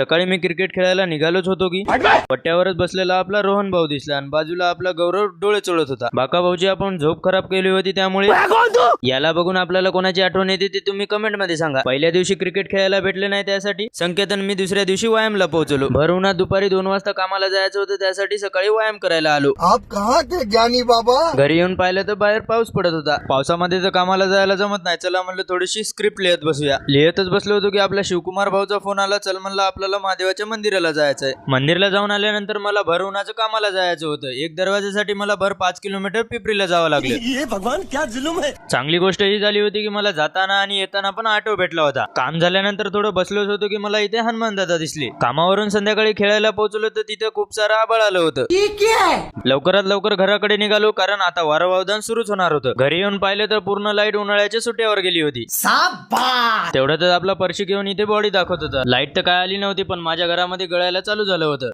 सकाळी मी क्रिकेट खेळायला निघालोच होतो की. पट्ट्यावरच बसलेला आपला रोहन भाऊ दिसला आणि बाजूला आपला गौरव डोळे चोळत होता. बाका भाऊची आपण झोप खराब केली होती त्यामुळे याला बघून आपल्याला कोणाची आठवण येते ते तुम्ही कमेंटमध्ये सांगा. पहिल्या दिवशी क्रिकेट खेळायला भेटले नाही त्यासाठी संकेतन मी दुसऱ्या दिवशी व्यायामला पोहोचलो. भर उन्हात दुपारी दोन वाजता कामाला जायचं होतं त्यासाठी सकाळी व्यायाम करायला आलो. आप कहाँ थे ज्ञानी बाबा? घरी येऊन पाहिलं तर बाहेर पाऊस पडत होता. पावसामध्ये तर कामाला जायला जमत नाही. चला म्हणलं थोडीशी स्क्रिप्ट लिहत बसूया. लिहतच बसलो होतो की आपल्या शिवकुमार भाऊचा फोन आला. चल म्हणलं आपल्याला महादेवाच्या मंदिराला जायचंय. मंदिरला जाऊन आल्यानंतर मला भर उन्हाचं कामाला जायचं होतं. एक दरवाजासाठी मला भर पाच किलोमीटर पिपरीला जावं लागलं. ये भगवान क्या जुलुम है? चांगली गोष्ट ही झाली होती की मला जाताना आणि येताना पण ऑटो भेटला होता. काम झाल्यानंतर थोडं बसलोच होतो की मला इथे हनुमान दादा दिसले. कामावरून संध्याकाळी खेळायला पोहोचलो तर तिथे खूप सारं आबळ आलं होतं. लवकरात लवकर घराकडे निघालो कारण आता वारंवावदान सुरूच होणार होतं. घरी येऊन पाहिलं तर पूर्ण लाइट उन्हाळ्याच्या सुट्यावर गेली होती. तेवढ्यातच आपला पर्शी घेऊन इथे बॉडी दाखवत होता. लाइट तर काय आली नव्हती. पण माझ्या घरामध्ये गळायला चालू झालं होतं.